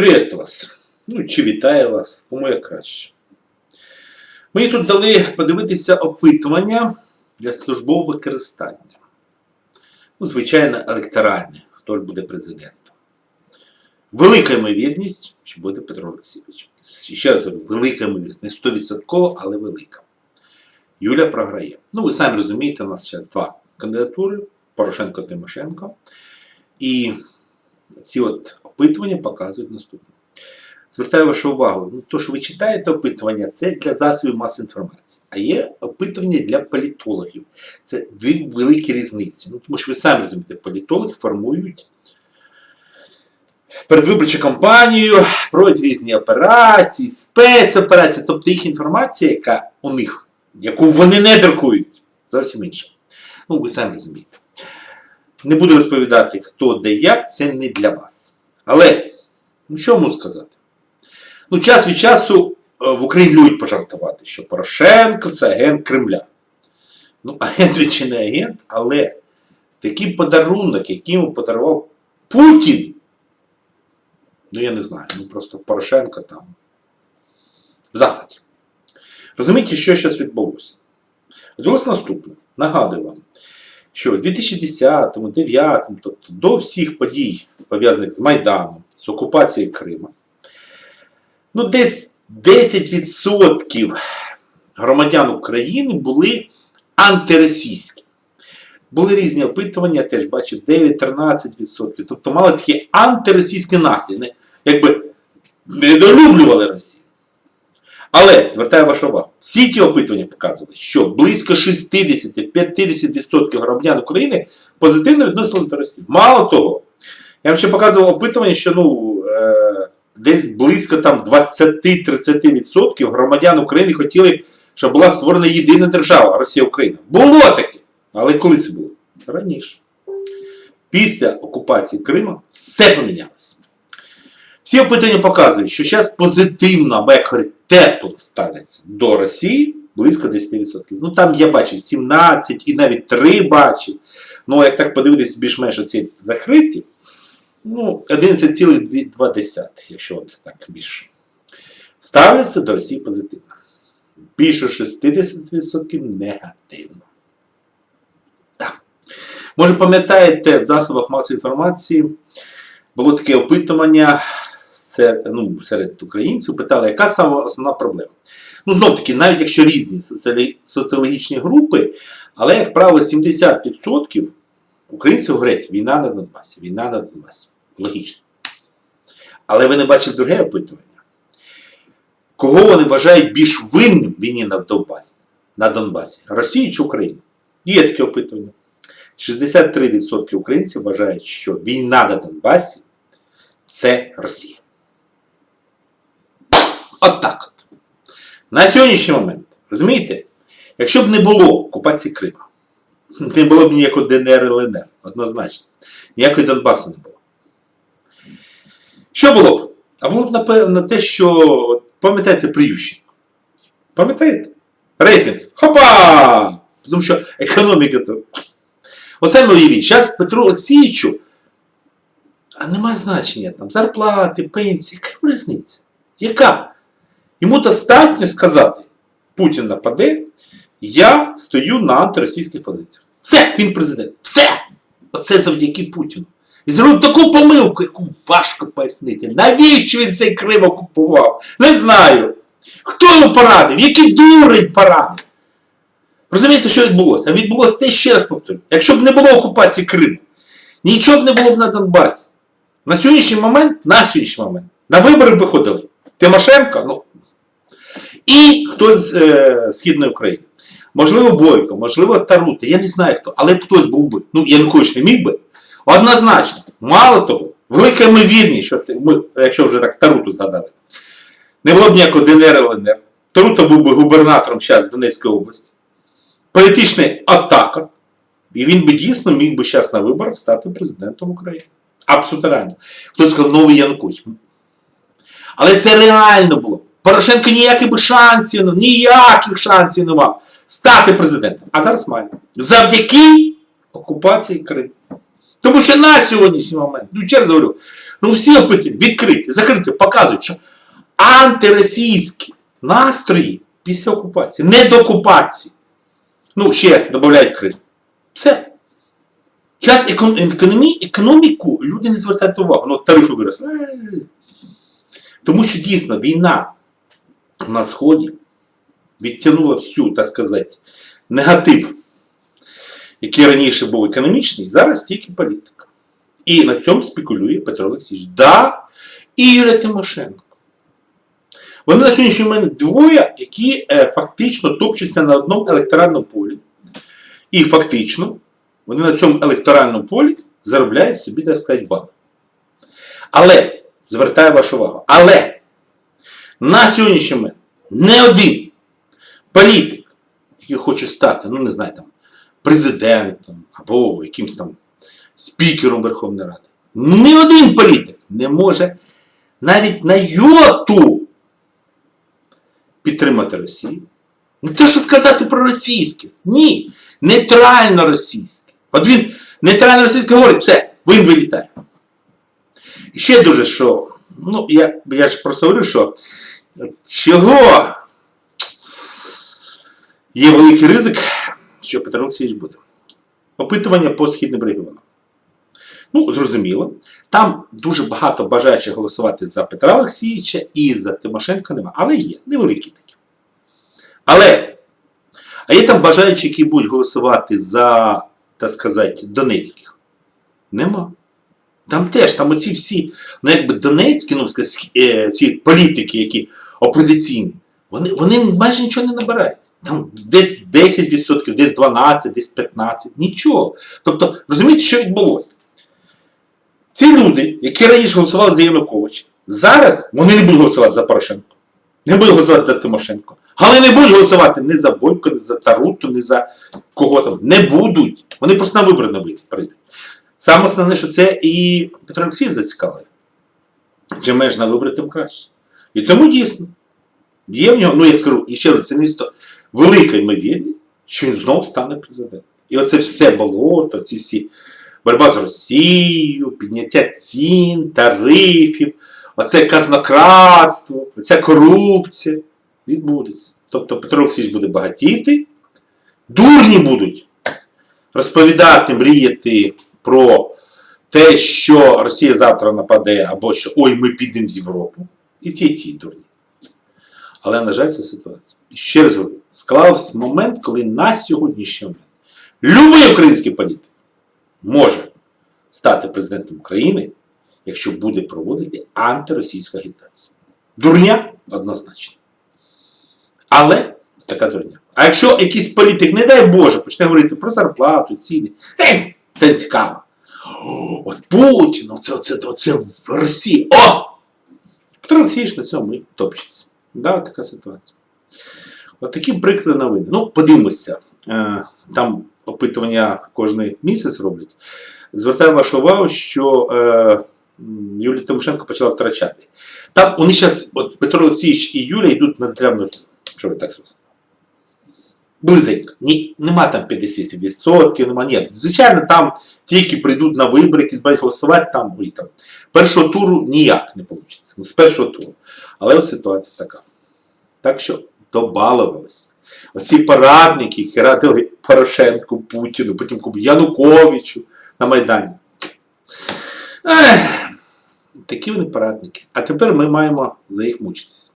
Приветствую вас. Ну, чи вітаю вас, кому як краще. Мені тут дали подивитися опитування для службового використання. Ну, звичайно, електоральне. Хто ж буде президентом? Велика ймовірність, що буде Петро Олексійович. Ще раз говорю, велика ймовірність. Не 100%, але велика. Юля програє. Ну, ви самі розумієте, у нас зараз два кандидатури: Порошенко Тимошенко. І ці от опитування показують наступне. Звертаю вашу увагу, ну, то, що ви читаєте опитування, це для засобів масової інформації. А є опитування для політологів. Це дві великі різниці. Ну, тому що ви самі розумієте, політологи формують передвиборчу кампанію, проводять різні операції, спецоперації, тобто їх інформація, яка у них, яку вони не друкують, зовсім інша. Ну, ви самі розумієте. Не буду розповідати, хто де як, це не для вас. Але, ну що можу сказати? Ну, час від часу е, в Україні люблять пожартувати, що Порошенко це агент Кремля. Ну, агент він чи не агент, але такий подарунок, який йому подарував Путін. Ну, я не знаю, ну просто Порошенко там в захваті. Розумієте, що зараз відбулося? Відбулося наступне. Нагадую вам, що в 2010, 2009, тобто до всіх подій, пов'язаних з Майданом, з окупацією Крима, ну десь 10% громадян України були антиросійські. Були різні опитування, я теж бачив 9-13%. Тобто мали такі антиросійські наслідки, якби недолюблювали Росію. Але звертаю вашу увагу, всі ті опитування показували, що близько 60-50% громадян України позитивно відносилися до Росії. Мало того, я вам ще показував опитування, що ну, е, десь близько там 20-30% громадян України хотіли, щоб була створена єдина держава Росія-Україна. Було таке. Але коли це було? Раніше. Після окупації Криму все помінялося. Всі опитування показують, що зараз позитивно, або як говорять, тепло ставляться до Росії близько 10%. Ну там я бачив 17 і навіть 3 бачив. Ну, як так подивитися, більш-менш оці закриті, ну, 11,2, якщо вам це так більше. Ставляться до Росії позитивно. Більше 60% негативно. Так. Може, пам'ятаєте, в засобах масової інформації було таке опитування серед, ну, серед українців, питали, яка саме основна проблема. Ну, знов таки, навіть якщо різні соціологічні групи, але, як правило, 70% українців говорять, війна на Донбасі, війна на Донбасі. Логічно. Але ви не бачите друге опитування. Кого вони вважають більш винним в війні на Донбасі? На Донбасі? Росію чи Україну? Є таке опитування. 63% українців вважають, що війна на Донбасі це Росія. От так от. На сьогоднішній момент, розумієте, якщо б не було окупації Крима, не було б ніякого ДНР і ЛНР, однозначно. Ніякої Донбасу не було. Що було б? А було б, напевно, те, що пам'ятаєте при Ющенку? Пам'ятаєте? Рейтинг. Хопа! Тому що економіка то. Оце ми уявіть, зараз Петру Олексійовичу а немає значення там зарплати, пенсії, яка різниця? Яка? Йому достатньо сказати, Путін нападе, я стою на антиросійських позиціях. Все, він президент. Все! Оце завдяки Путіну. І зробив таку помилку, яку важко пояснити. Навіщо він цей Крим окупував? Не знаю. Хто йому порадив? Який дурень порадив? Розумієте, що відбулося? А відбулося те, ще раз повторю. Якщо б не було окупації Криму, нічого б не було б на Донбасі. На сьогоднішній момент, на сьогоднішній момент, на вибори виходили Тимошенко, ну, і хтось з е, Східної України. Можливо, Бойко, можливо, Тарута, я не знаю хто, але хтось був би. Ну, Янукович не міг би. Однозначно. Мало того, велика ймовірність, що ми, якщо вже так Таруту згадали, не було б ніякого ДНР ЛНР. Тарута був би губернатором зараз Донецької області. Політична атака. І він би дійсно міг би зараз на виборах стати президентом України. Абсолютно реально. Хтось сказав новий Янукович. Але це реально було. Порошенко ніяких шансів, ніяких шансів не мав стати президентом. А зараз має. Завдяки окупації Криму. Тому що на сьогоднішній момент, ну ще раз говорю, ну всі опити відкриті, закриті, показують, що антиросійські настрої після окупації, не до окупації. Ну, ще додають Крим. Все. Зараз економі, економіку люди не звертають увагу. Ну, тарифи виросли. Тому що дійсно війна на Сході відтягнула всю, так сказати, негатив, який раніше був економічний, зараз тільки політика. І на цьому спекулює Петро Олексійович. Да, і Юлія Тимошенко. Вони на сьогоднішній момент двоє, які е, фактично топчуться на одному електоральному полі. І фактично вони на цьому електоральному полі заробляють собі, так сказати, бал. Але, звертаю вашу увагу, але на сьогоднішній момент не один політик, який хоче стати, ну не знаю, там, президентом або якимсь там спікером Верховної Ради, ні один політик не може навіть на йоту підтримати Росію. Не те, що сказати про російське. Ні. Нейтрально російське. От він нейтрально російське говорить, все, він вилітає. І ще дуже що. Ну, я, я ж просто говорю, що чого є великий ризик, що Петро Олексійович буде. Опитування по східним регіонам. Ну, зрозуміло. Там дуже багато бажаючих голосувати за Петра Олексійовича і за Тимошенко нема. Але є, невеликі такі. Але, а є там бажаючі, які будуть голосувати за, так сказати, Донецьких? Нема. Там теж, там оці всі, ну якби Донецькі, ну, е, ці політики, які опозиційні, вони, вони майже нічого не набирають. Там десь 10%, десь 12%, десь 15%, нічого. Тобто, розумієте, що відбулося? Ці люди, які раніше голосували за Януковича, зараз вони не будуть голосувати за Порошенко. Не будуть голосувати за Тимошенко. Але не будуть голосувати ні за Бойко, ні за Таруту, ні за кого там. Не будуть. Вони просто на вибори не прийдуть. Саме основне, що це і Петро Олексійович зацікавив. Чим менш на вибори, тим краще. І тому дійсно, є в нього, ну я скажу, і ще раз, це місто велика ймовірність, що він знову стане президентом. І оце все болото, ці всі боротьба з Росією, підняття цін, тарифів, оце казнократство, оця корупція відбудеться. Тобто Петро Олексійович буде багатіти, дурні будуть розповідати, мріяти про те, що Росія завтра нападе, або що ой, ми підемо з Європу. І ті, і ті дурні. Але, на жаль, це ситуація. І ще раз говорю, склався момент, коли на сьогоднішній момент любий український політик може стати президентом України, якщо буде проводити антиросійську агітацію. Дурня однозначно. Але така дурня. А якщо якийсь політик, не дай Боже, почне говорити про зарплату, ціни, це цікаво. От Путін, оце, оце, оце в Росії. О! Петро Олексійович на цьому і топчеться. Да, така ситуація. От такі прикрі новини. Ну, подивимося. Е, Там опитування кожен місяць роблять. Звертаю вашу увагу, що е, Юлія Тимошенко почала втрачати. Там вони зараз, от Петро Олексійович і Юля йдуть на здрявну що ви так сказали? Близенько. Ні, нема там 50%, нема. Ні. Звичайно, там ті, які прийдуть на вибори, які збирають голосувати, там, ой, там першого туру ніяк не вийде. Ну, з першого туру. Але от ситуація така. Так що добалувались. Оці порадники, які радили Порошенку, Путіну, потім Януковичу на Майдані. Ех, такі вони порадники. А тепер ми маємо за їх мучитись.